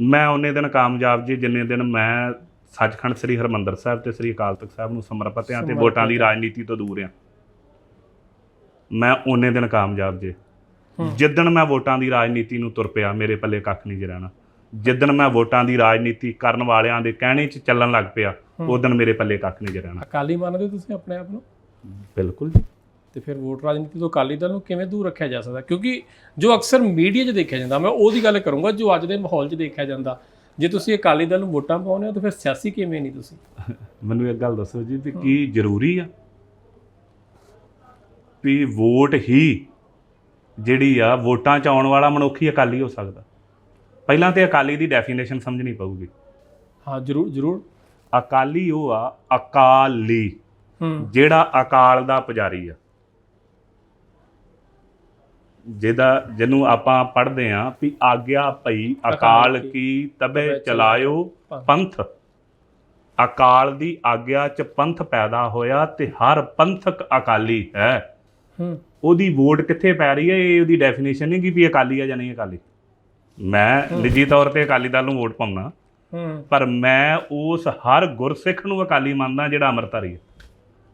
ਮੈਂ ਉਹਨੇ ਦਿਨ ਕਾਮਯਾਬ ਜੀ ਜਿੰਨੇ ਦਿਨ ਮੈਂ ਸੱਚਖੰਡ ਸ੍ਰੀ ਹਰਮੰਦਰ ਸਾਹਿਬ ਤੇ ਸ੍ਰੀ ਅਕਾਲ ਤਖਤ ਸਾਹਿਬ ਨੂੰ ਸਮਰਪਿਤ ਹਾਂ ਤੇ ਵੋਟਾਂ ਦੀ ਰਾਜਨੀਤੀ ਤੋਂ ਦੂਰ ਹਾਂ। ਮੈਂ ਉਹਨੇ ਦਿਨ ਕਾਮਯਾਬ ਜੇ। ਜਿੱਦਣ ਮੈਂ ਵੋਟਾਂ ਦੀ ਰਾਜਨੀਤੀ ਨੂੰ ਤੁਰ ਪਿਆ ਮੇਰੇ ਪੱਲੇ ਕੱਖ ਨਹੀਂ ਰਹਿਣਾ। ਜਿੱਦਣ ਮੈਂ ਵੋਟਾਂ ਦੀ ਰਾਜਨੀਤੀ ਕਰਨ ਵਾਲਿਆਂ ਦੇ ਕਹਿਣੇ 'ਚ ਚੱਲਣ ਲੱਗ ਪਿਆ। ਉਦੋਂ ਮੇਰੇ ਪੱਲੇ ਕੱਖ ਨਹੀਂ ਰਹਿਣਾ। ਅਕਾਲੀ ਮੰਨਦੇ ਤੁਸੀਂ ਆਪਣੇ ਆਪ ਨੂੰ? ਬਿਲਕੁਲ ਜੀ। ਤੇ ਫਿਰ ਵੋਟ ਰਾਜਨੀਤੀ ਤੋਂ ਅਕਾਲੀ ਦਲ ਨੂੰ ਕਿਵੇਂ ਦੂਰ ਰੱਖਿਆ ਜਾ ਸਕਦਾ? ਕਿਉਂਕਿ ਜੋ ਅਕਸਰ ਮੀਡੀਆ 'ਚ ਦੇਖਿਆ ਜਾਂਦਾ ਮੈਂ ਉਹਦੀ ਗੱਲ ਕਰੂੰਗਾ ਜੋ ਅੱਜ ਦੇ ਮਾਹੌਲ 'ਚ ਦੇਖਿਆ ਜਾਂਦਾ। ਜੇ ਤੁਸੀਂ ਅਕਾਲੀ ਦਲ ਨੂੰ ਵੋਟਾਂ ਪਾਉਂਦੇ ਹੋ ਤਾਂ ਫਿਰ ਸਿਆਸੀ ਕਿਵੇਂ ਨਹੀਂ ਤੁਸੀਂ? ਮੈਨੂੰ ਇੱਕ ਗੱਲ ਦੱਸੋ ਜੀ ਵੀ ਕੀ ਜ਼ਰੂਰੀ ਆ? ਵੀ ਵੋਟ ਹੀ ਜਿਹੜੀ ਆ ਵੋਟਾਂ ਚ ਆਉਣ ਵਾਲਾ ਮਨੁੱਖ ਹੀ ਅਕਾਲੀ ਹੋ ਸਕਦਾ। ਪਹਿਲਾਂ ਤੇ ਅਕਾਲੀ ਦੀ ਡੈਫੀਨੇਸ਼ਨ ਸਮਝਣੀ ਪਊਗੀ। ਹਾਂ ਜਰੂਰ ਜਰੂਰ। ਅਕਾਲੀ ਉਹ ਆ ਅਕਾਲੀ। ਜਿਹੜਾ ਅਕਾਲ ਦਾ ਪੁਜਾਰੀ ਆ। ਜਿਹਦਾ ਜਿਹਨੂੰ ਆਪਾਂ ਪੜ੍ਹਦੇ ਆ ਵੀ ਆਗਿਆ ਭਈ ਅਕਾਲ ਕੀ ਤਬੇ ਚਲਾਇਓ ਪੰਥ। ਅਕਾਲ ਦੀ ਆਗਿਆ ਚ ਪੰਥ ਪੈਦਾ ਹੋਇਆ ਤੇ ਹਰ ਪੰਥਕ ਅਕਾਲੀ ਹੈ। ਹੂੰ। ਉਹਦੀ ਵੋਟ ਕਿੱਥੇ ਪੈ ਰਹੀ ਹੈ? ਇਹ ਉਹਦੀ ਡੈਫੀਨੇਸ਼ਨ ਨਹੀਂ ਕਿ ਵੀ ਅਕਾਲੀ ਆ ਜਾਂ ਨਹੀਂ ਅਕਾਲੀ। ਮੈਂ ਨਿੱਜੀ ਤੌਰ ਤੇ ਅਕਾਲੀ ਦਲ ਨੂੰ ਵੋਟ ਪਾਉਣਾ ਹੂੰ। ਪਰ ਮੈਂ ਉਸ ਹਰ ਗੁਰਸਿੱਖ ਨੂੰ ਅਕਾਲੀ ਮੰਨਦਾ ਜਿਹੜਾ ਅੰਮ੍ਰਿਤਧਾਰੀ ਹੈ।